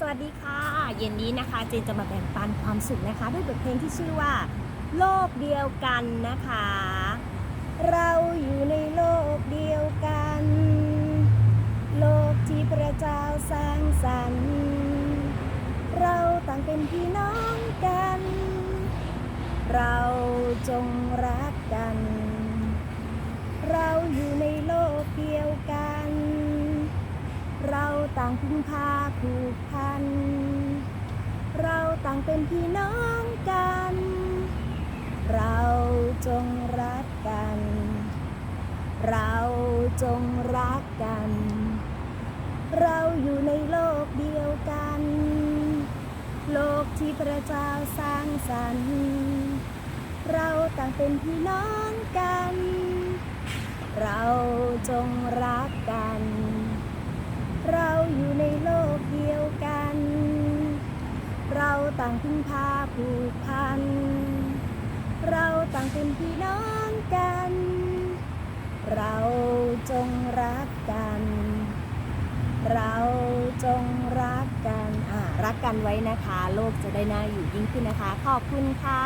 สวัสดีค่ะ เย็นนี้นะคะเจนจะมาแบ่งปันความสุขนะคะ ด้วยบทเพลงที่ชื่อว่า โลกเดียวกันนะคะ เราอยู่ในโลกเดียวกัน โลกที่พระเจ้าสร้างสรรค์ เราต่างเป็นพี่น้องกัน เราจงรักกัน ต่างพึ่งพาผูกพัน เราต่างเป็นพี่น้องกัน เราจงรักกัน เราจงรักกัน เราอยู่ในโลกเดียวกัน โลกที่พระเจ้าสร้างสรรค์ เราต่างเป็นพี่น้องกัน เราจงรักกัน เราอยู่ในโลกเดียวกัน เราต่างพึ่งพาผูกพัน เราต่างเป็นพี่น้องกัน เราจงรักกัน เราจงรักกัน อ่ารักกันไว้นะคะ โลกจะได้น่าอยู่ยิ่งขึ้นนะคะ ขอบคุณค่ะ